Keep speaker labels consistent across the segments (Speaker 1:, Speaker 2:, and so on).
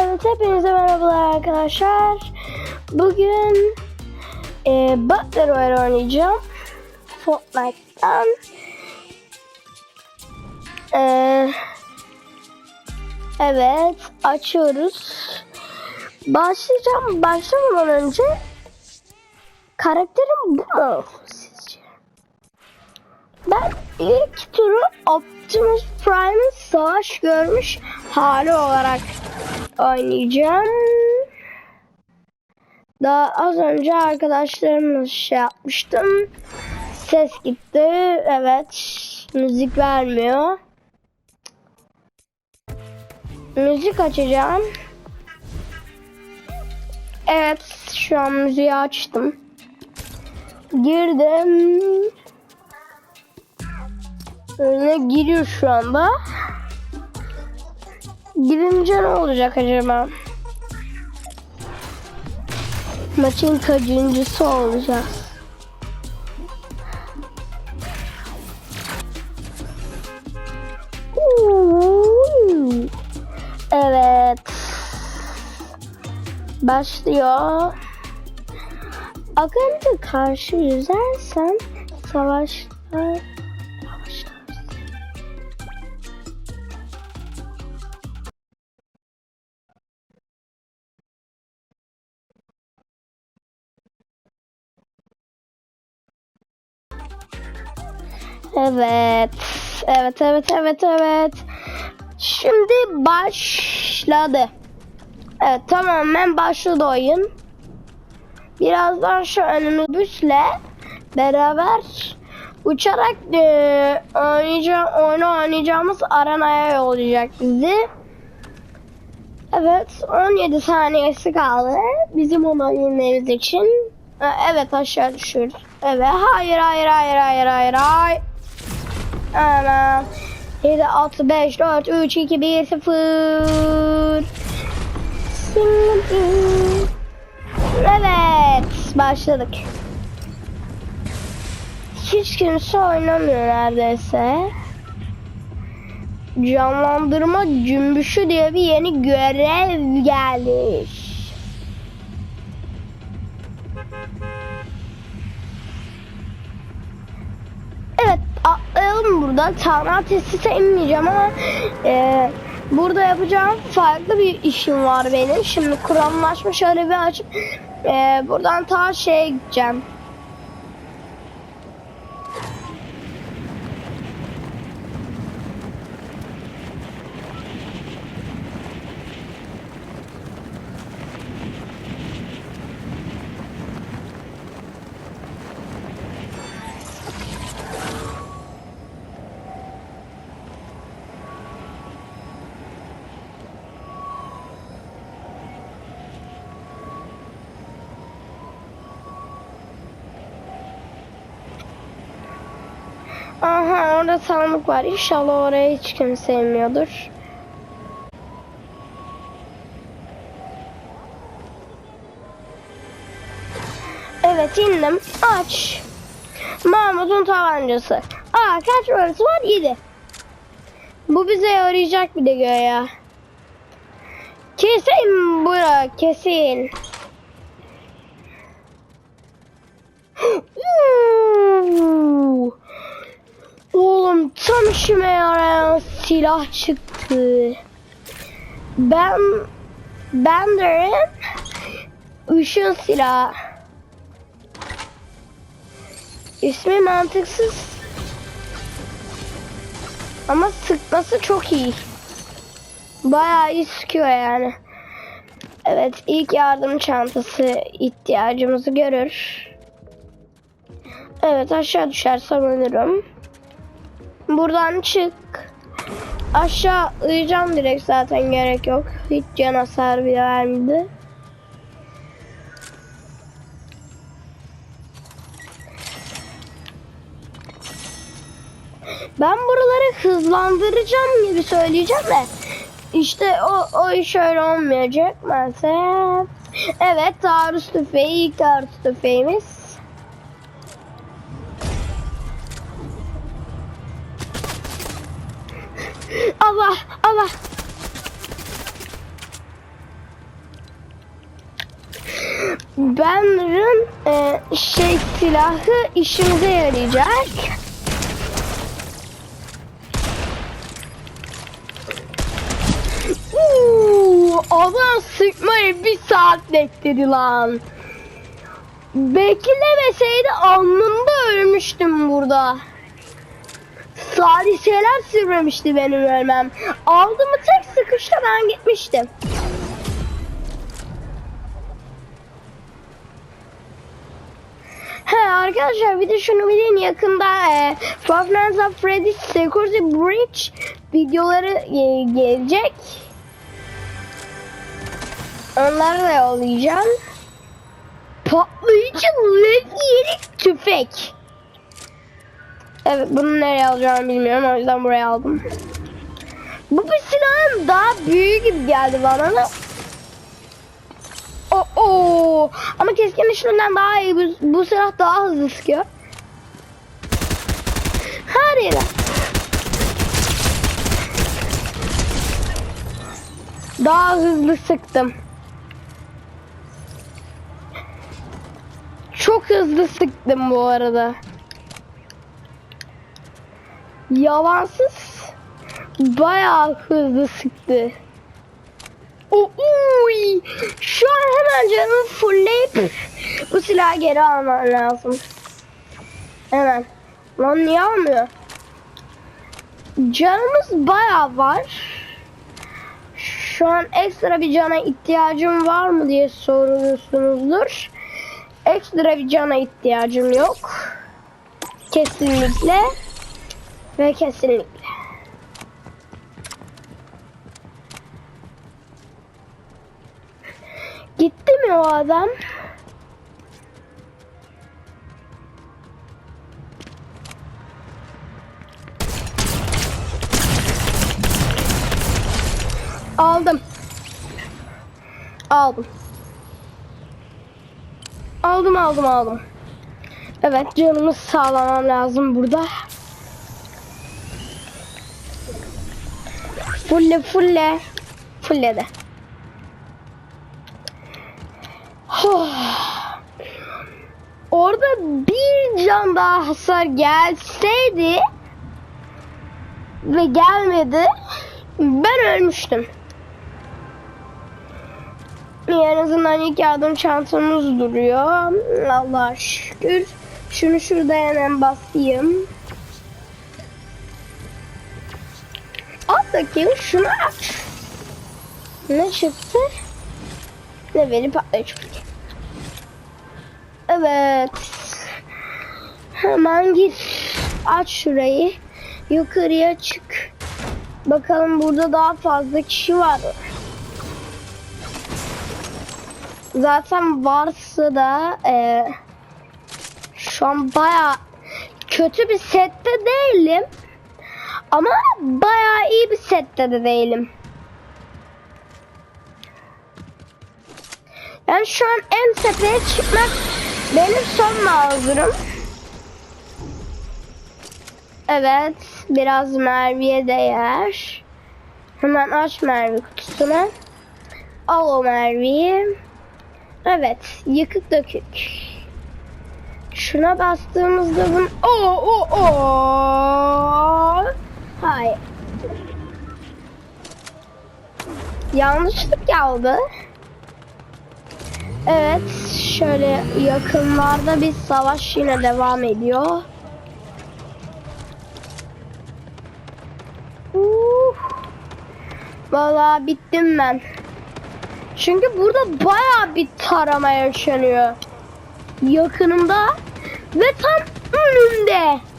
Speaker 1: Evet hepinize merhabalar arkadaşlar. Bugün e, Battle oynayacağım. Fortnite'dan. E, evet açıyoruz. Başlayacağım. Başlamadan önce karakterim bu mu sizce? Ben ilk turu Optimus Prime'ın savaş görmüş hali olarak oynayacağım. Daha az önce arkadaşlarımla şey yapmıştım. Ses gitti. Evet. Müzik vermiyor. Müzik açacağım. Evet. Şu an müziği açtım. Girdim. Öyle giriyor şu anda. Girince ne olacak acaba? Maçın kaçıncısı olacağız? Evet. Başlıyor. Akıntı karşı yüzersen savaşlar Evet. Evet, evet, evet, evet. Şimdi başladı. Evet, tamamen başladı oyun. Birazdan şu önümüzle beraber uçarak e, oynayacağım, oyunu oynayacağımız arenaya yollayacak bizi. Evet, 17 saniyesi kaldı bizim ona inmemiz için. Ha, Evet aşağı düşüyoruz. Evet, hayır, hayır, hayır, hayır, hayır, hayır. Ana. 7, 6, 5, 4, 3, 2, 1, 0. Şimdi... Evet, başladık. Hiç kimse oynamıyor neredeyse. Canlandırma cümbüşü diye bir yeni görev gelmiş. Atlayalım buradan. Tanrı tesise inmeyeceğim ama e, burada yapacağım farklı bir işim var benim. Şimdi kuramlaşma şöyle bir açıp e, buradan ta şeye gideceğim. Orada sandık var. İnşallah oraya hiç kimse inmiyordur. Evet indim. Aç. Mahmut'un tabancası. Aa kaç parası var? 7. Bu bize yarayacak bir de göğe. Kesin bura kesin. Uuu. Oğlum tam işime yarayan silah çıktı. Ben Bender'in ışın silahı. İsmi mantıksız. Ama sıkması çok iyi. Bayağı iyi sıkıyor yani. Evet ilk yardım çantası ihtiyacımızı görür. Evet aşağı düşersem ölürüm. Buradan çık. Aşağı uyuyacağım direkt zaten gerek yok. Hiç can hasar bile vermedi. Ben buraları hızlandıracağım gibi söyleyeceğim de işte o, o iş öyle olmayacak maalesef. Evet taarruz tüfeği ilk taarruz tüfeğimiz. Allah Allah. Banner'ın e, şey silahı işimize yarayacak. Uuu, adam sıkmayı bir saat bekledi lan. Beklemeseydi alnımda ölmüştüm burada. Saliseler sürmemişti benim ölmem. Aldı mı tek sıkışta ben gitmiştim. He arkadaşlar bir de şunu bilin yakında e, Five Nights Freddy's Security Breach videoları e, gelecek. Onları da yollayacağım. Patlayıcı led yeri tüfek. Evet bunu nereye alacağımı bilmiyorum o yüzden buraya aldım. Bu bir silahın daha büyüğü gibi geldi bana da. Oo, oo. Ama keskin nişancıdan daha iyi. Bu, bu silah daha hızlı sıkıyor. Her yere. Daha hızlı sıktım. Çok hızlı sıktım bu arada. Yalansız bayağı hızlı sıktı. Uy. Şu an hemen canımı fullleyip bu silahı geri almam lazım. Hemen. Lan niye almıyor? Canımız bayağı var. Şu an ekstra bir cana ihtiyacım var mı diye soruyorsunuzdur. Ekstra bir cana ihtiyacım yok. Kesinlikle. Ve kesinlikle. Gitti mi o adam? Aldım. Aldım. Aldım aldım aldım. Evet canımı sağlamam lazım burada. Fulle fulle. Fulle de. Orada bir can daha hasar gelseydi ve gelmedi ben ölmüştüm. En azından ilk yardım çantamız duruyor. Allah'a şükür. Şunu şurada hemen basayım. Bakayım şunu aç. Ne çıktı? Ne beni patlayıcı. Evet. Hemen git. Aç şurayı. Yukarıya çık. Bakalım burada daha fazla kişi var. Zaten varsa da e, şu an baya kötü bir sette değilim. Ama baya iyi bir sette de değilim. Ben şu an en tepeye çıkmak benim son mazurum. Evet, biraz mermiye değer. Hemen aç mermi kutusunu. Al o mermiyi. Evet, yıkık dökük. Şuna bastığımızda bunu... Oo, oo, oo. Hayır. Yanlışlık geldi. Evet, şöyle yakınlarda bir savaş yine devam ediyor. Uh. Vallahi bittim ben. Çünkü burada baya bir tarama yaşanıyor. Yakınımda ve tam önümde.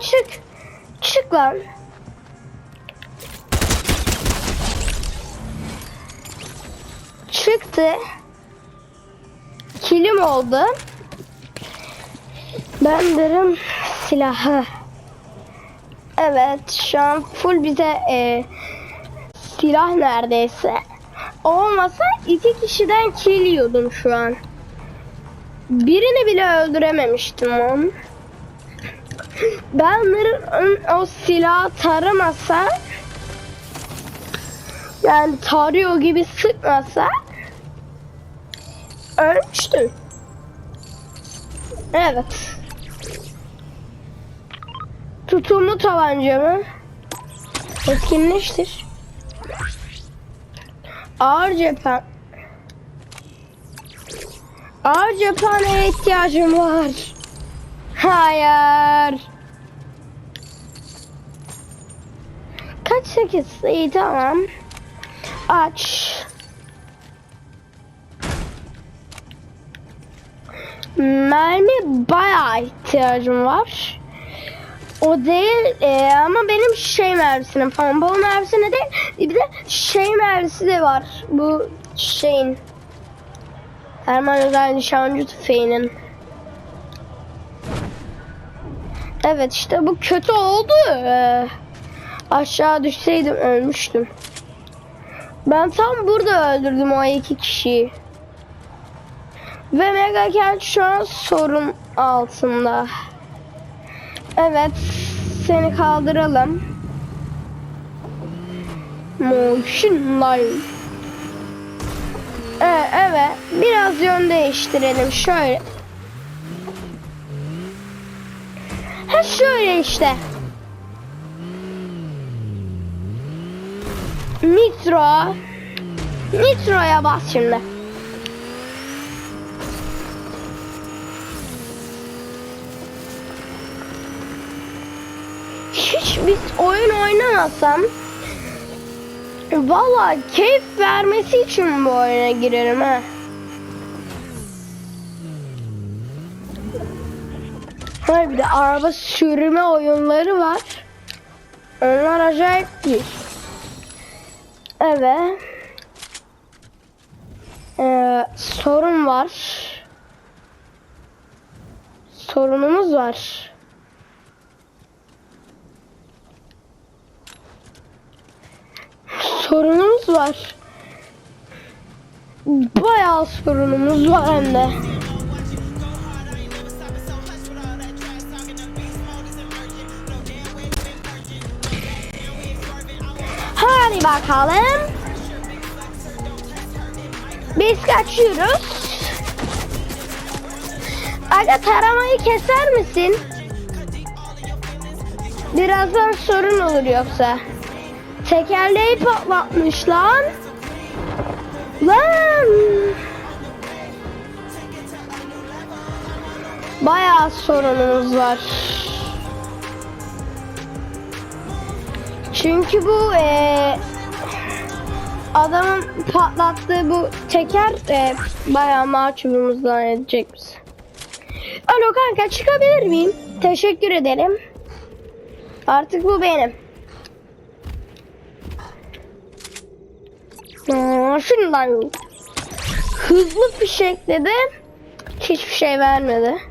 Speaker 1: Çık. Çık lan. Çıktı. Kilim oldu. Bender'ın silahı. Evet şu an full bize e, silah neredeyse. Olmasa iki kişiden kill yiyordum şu an. Birini bile öldürememiştim onu. Ben onların o silahı taramasa yani tarıyor gibi sıkmasa ölmüştüm. Evet. Tutumlu tabancamı etkinleştir. Ağır cephen. Ağır cephaneye ihtiyacım var. Hayır. Sekiz? İyi tamam. Aç. Mermi bayağı ihtiyacım var. O değil e, ama benim şey mermisine falan. Bol mermisine değil. Bir de şey mermisi de var. Bu şeyin. Erman Özel Nişancı tüfeğinin. Evet işte bu kötü oldu. Ee, aşağı düşseydim ölmüştüm. Ben tam burada öldürdüm o iki kişiyi. Ve Mega Kent şu an sorun altında. Evet, seni kaldıralım. Motion Live. Ee, evet, biraz yön değiştirelim. Şöyle. Ha şöyle işte. Nitro. Nitro'ya bas şimdi. Hiç bir oyun oynamasam Valla keyif vermesi için bu oyuna girerim ha. Hayır bir de araba sürme oyunları var. Onlar acayip değil. Evet. Ee, sorun var. Sorunumuz var. Sorunumuz var. Bayağı sorunumuz var hem de. Bakalım. Biz kaçıyoruz. Aga taramayı keser misin? Birazdan sorun olur yoksa. Tekerleği patlatmış lan. Lan. Bayağı sorunumuz var. Çünkü bu eee adamın patlattığı bu teker e, bayağı mahcubumuzdan edecek bizi. Alo kanka çıkabilir miyim? Teşekkür ederim. Artık bu benim. Aa, şundan hızlı fişekledi. Hiçbir şey vermedi.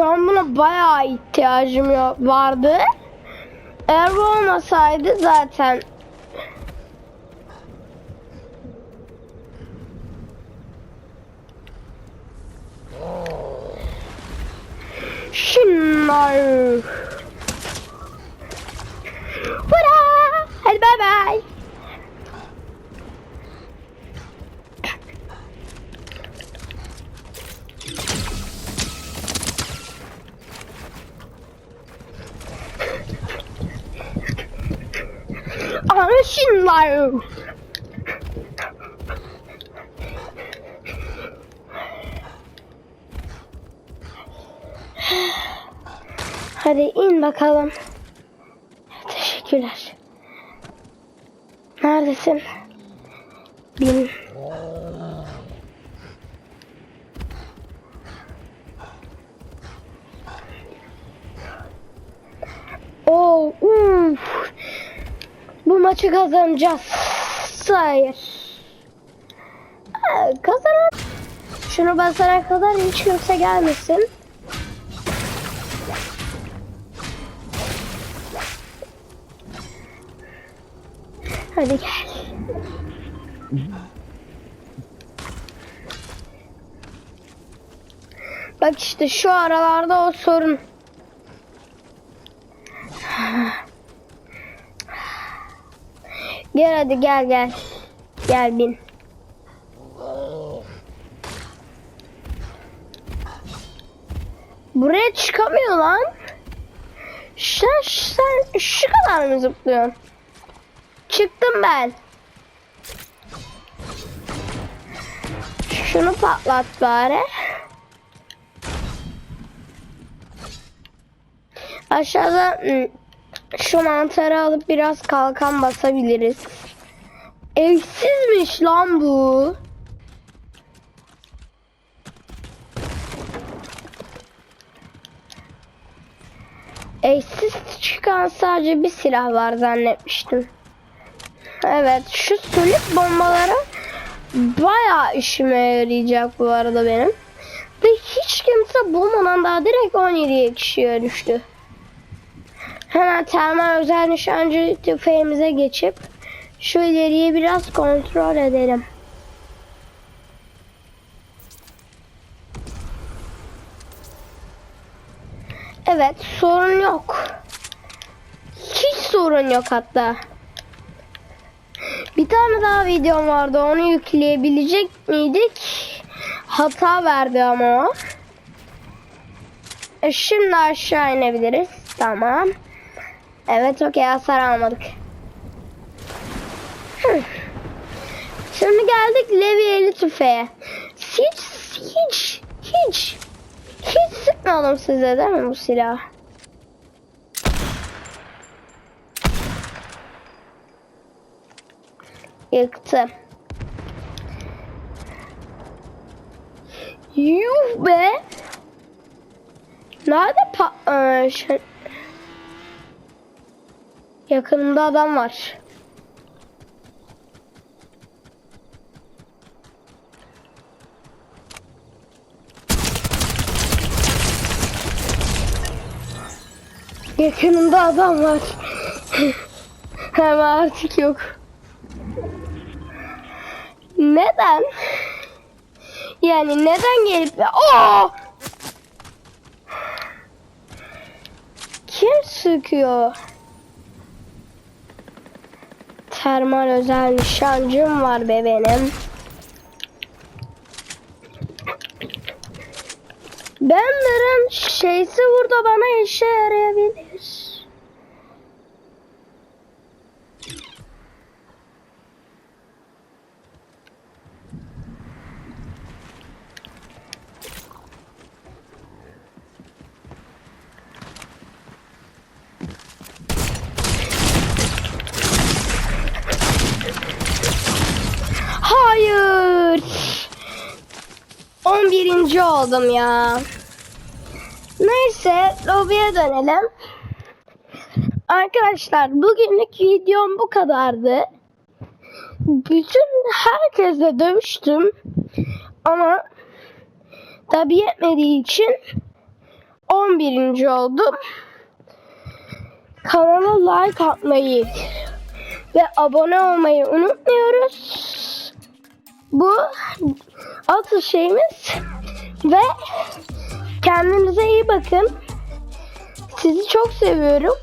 Speaker 1: Şu an buna bayağı ihtiyacım vardı. Eğer olmasaydı zaten Şunlar. Hadi in bakalım. Teşekkürler. Neredesin? Bin. Oo, uf. Bu kazanacağız. Hayır. Ha, Kazanan. Şunu basana kadar hiç kimse gelmesin. Hadi gel. Bak işte şu aralarda o sorun. Gel hadi gel gel. Gel bin. Buraya çıkamıyor lan. Sen, sen şu kadar mı zıplıyorsun? Çıktım ben. Şunu patlat bari. Aşağıda ım, şu mantarı alıp biraz kalkan basabiliriz. Evsizmiş lan bu. Eşsiz çıkan sadece bir silah var zannetmiştim. Evet şu solid bombaları bayağı işime yarayacak bu arada benim. Ve hiç kimse bulmadan daha direkt 17 kişiye düştü. Hemen termal özel nişancı tüfeğimize geçip şu ileriyi biraz kontrol edelim. Evet sorun yok. Hiç sorun yok hatta. Bir tane daha videom vardı onu yükleyebilecek miydik? Hata verdi ama o. E, Şimdi aşağı inebiliriz. Tamam. Evet okey hasar almadık. Şimdi geldik leviyeli tüfeğe. Hiç hiç hiç hiç sıkmadım size değil mi bu silah? Yıktı. Yuh be. Nerede pa Aa, şey... Yakınımda adam var. Yakınımda adam var. Ama artık yok. Neden? Yani neden gelip Oo! Kim sıkıyor? Termal özel nişancım var be benim. Bender'ın şeysi burada bana işe yarayabilir. Hayır. 11. oldum ya. Neyse lobiye dönelim. Arkadaşlar bugünlük videom bu kadardı. Bütün herkesle dövüştüm. Ama tabi yetmediği için 11. oldum. Kanala like atmayı ve abone olmayı unutmuyoruz. Bu atı şeyimiz ve kendinize iyi bakın. Sizi çok seviyorum.